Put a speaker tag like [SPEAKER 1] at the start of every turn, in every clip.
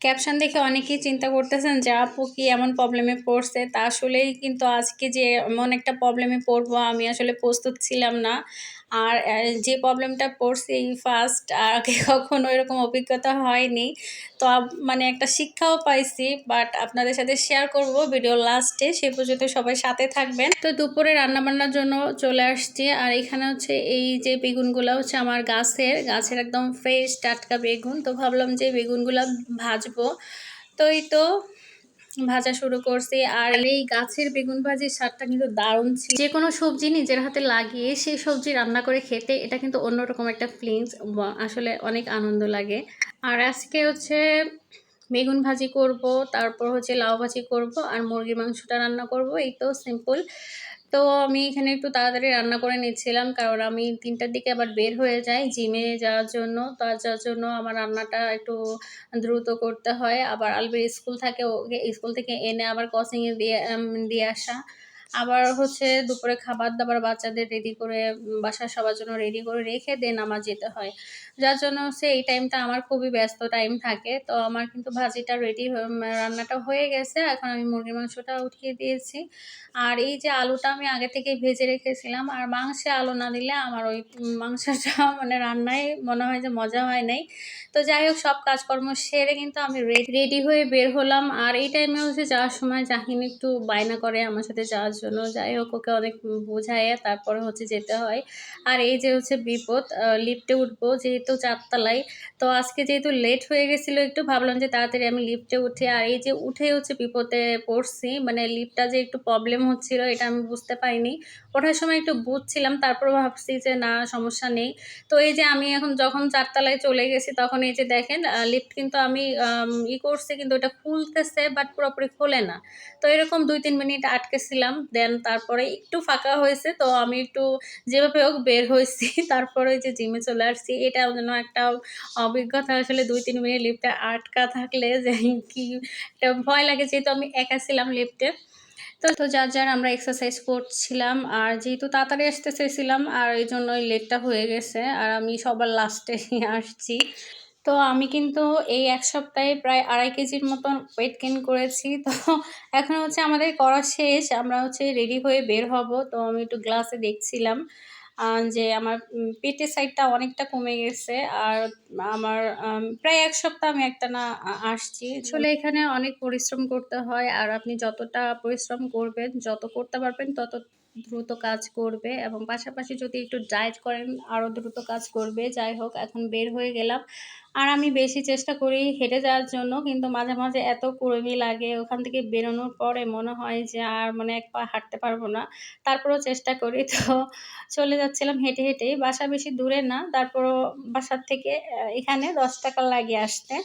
[SPEAKER 1] Caption দেখে অনেকেই চিন্তা করতেছেন যে, আপু কি এমন প্রবলেমে পড়ছে? তা আসলেই কিন্তু আজকে যে এমন একটা প্রবলেমে পড়ব, আমি আসলে প্রস্তুত ছিলাম না। আর যে প্রবলেমটা পড়ছি ফার্স্ট আগে কখনো এরকম অভিজ্ঞতা হয়নি। তো মানে একটা শিক্ষাও পাইছি বাট আপনাদের সাথে শেয়ার করব ভিডিও লাস্টে সে পর্যন্ত সবাই সাথে থাকবেন। তো দুপুরে রান্না বান্নার জন্য চলে আসছি। আর এখানে হচ্ছে এই যে বেগুনগুলো হচ্ছে আমার গাছের গাছের একদম ফ্রেশ টাটকা বেগুন। তো ভাবলাম যে বেগুনগুলো ভাজবো। তো এই তো ভাজা শুরু করছি। আর এই গাছের বেগুন ভাজির স্বাদটা কিন্তু দারুণ ছিল। যে কোনো সবজি নিজের হাতে লাগিয়ে সেই সবজি রান্না করে খেতে এটা কিন্তু অন্যরকম একটা ফিলিংস আসলে অনেক আনন্দ লাগে। আর আজকে হচ্ছে বেগুন ভাজি করব, তারপর হচ্ছে লাউ ভাজি করব, আর মুরগির মাংসটা রান্না করব। এই তো সিম্পল তো আমি এখানে একটু তাড়াতাড়ি রান্না করে নিচ্ছিলাম, কারণ আমি তিনটার দিকে আবার বের হয়ে যাই জিমে যাওয়ার জন্য। তো যাওয়ার জন্য আমার রান্নাটা একটু দ্রুত করতে হয়। আবার আলবের স্কুল থাকে, ওকে স্কুল থেকে এনে আবার কসিংয়ে দিয়ে দিয়ে আসা। আবার হচ্ছে দুপুরে খাবার দাবার বাচ্চাদের রেডি করে বাসার সবার জন্য রেডি করে রেখে দেন আমার যেতে হয়। যার জন্য হচ্ছে এই টাইমটা আমার খুবই ব্যস্ত টাইম থাকে। তো আমার কিন্তু ভাজিটা রেডি রান্নাটা হয়ে গেছে। এখন আমি মুরগির মাংসটা উঠিয়ে দিয়েছি। আর এই যে আলুটা আমি আগে থেকে ভেজে রেখেছিলাম, আর মাংসে আলু না দিলে আমার ওই মাংসটা মানে রান্নায় মনে হয় যে মজা হয় নাই। তো যাই হোক, সব কাজকর্ম সেরে কিন্তু আমি রেডি হয়ে বের হলাম। আর এই টাইমে হচ্ছে যাওয়ার সময় জাহিন একটু বায়না করে আমার সাথে যাওয়ার জন্য। যাই হোক, ওকে অনেক বোঝায় তারপরে হচ্ছে যেতে হয়। আর এই যে হচ্ছে বিপদ লিফটে উঠবো যেহেতু চারতলায়। তো আজকে যেহেতু লেট হয়ে গেছিল, একটু ভাবলাম যে তাড়াতাড়ি আমি লিফটে উঠি আর এই যে উঠে হচ্ছে বিপদে পড়ছি মানে লিফটটা যে একটু প্রবলেম হচ্ছিল, এটা আমি বুঝতে পারিনি। ওঠার সময় একটু বুঝছিলাম তারপর ভাবছি যে না, সমস্যা নেই। তো এই যে আমি এখন যখন চারতলায় চলে গেছি, তখন এই যে দেখেন লিফট কিন্তু আমি ই করছি, কিন্তু ওটা খুলতেছে বাট পুরোপুরি খোলে না। তো এরকম দুই তিন মিনিট আটকেছিলাম। দেন তারপরে একটু ফাঁকা হয়েছে, তো আমি একটু যেভাবে হোক বের হয়েছি। তারপরে ওই যে জিমে চলে আসছি। এটা যেন একটা অভিজ্ঞতা আসলে দুই, তিন মিনিট লিফটে আটকা থাকলে যে কি একটা ভয় লাগে, যেহেতু আমি একা ছিলাম লিফটে তো তো যার যার আমরা এক্সারসাইজ করছিলাম, আর যেহেতু তাড়াতাড়ি আসতে চেয়েছিলাম, আর এই জন্য লেটটা হয়ে গেছে। আর আমি সবার লাস্টে আসছি। তো আমি কিন্তু এই এক সপ্তাহে প্রায় আড়াই কেজির মতন ওয়েট গেইন করেছি। তো এখন হচ্ছে আমাদের করা শেষ, আমরা হচ্ছে রেডি হয়ে বের হব। তো আমি একটু গ্লাসে দেখছিলাম যে আমার পেটের সাইডটা অনেকটা কমে গেছে। আর আমার প্রায় এক সপ্তাহ আমি একটা না আসছি। আসলে এখানে অনেক পরিশ্রম করতে হয়, আর আপনি যতটা পরিশ্রম করবেন, যত করতে পারবেন, তত দ্রুত কাজ করবে। এবং পাশাপাশি যদি একটু ডায়েট করেন আরও দ্রুত কাজ করবে। যাই হোক, এখন বের হয়ে গেলাম। আর আমি বেশি চেষ্টা করি হেঁটে যাওয়ার জন্য, কিন্তু মাঝে মাঝে এত কুড়মি লাগে, ওখান থেকে বেরোনোর পরে মনে হয় যে আর মানে এক পা হাঁটতে পারব না। তারপরেও চেষ্টা করি, তো চলে যাচ্ছিলাম হেঁটে হেঁটেই বাসা বেশি দূরে না, তারপরও বাসার থেকে এখানে দশ টাকা লাগে আসতে।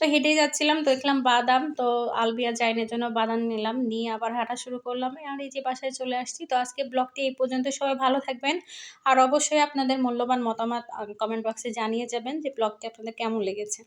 [SPEAKER 1] তো হেঁটেই যাচ্ছিলাম, তো দেখলাম বাদাম, তো আলবিয়া জাইনের জন্য বাদাম নিলাম, নিয়ে আবার হাঁটা শুরু করলাম, আর এই যে বাসায় চলে আসছি, তো আজকে ব্লগটি এই পর্যন্ত, সবাই ভালো থাকবেন, আর অবশ্যই আপনাদের মূল্যবান মতামত কমেন্ট বক্সে জানিয়ে যাবেন যে ব্লগটি আপনাদের কেমন লেগেছে।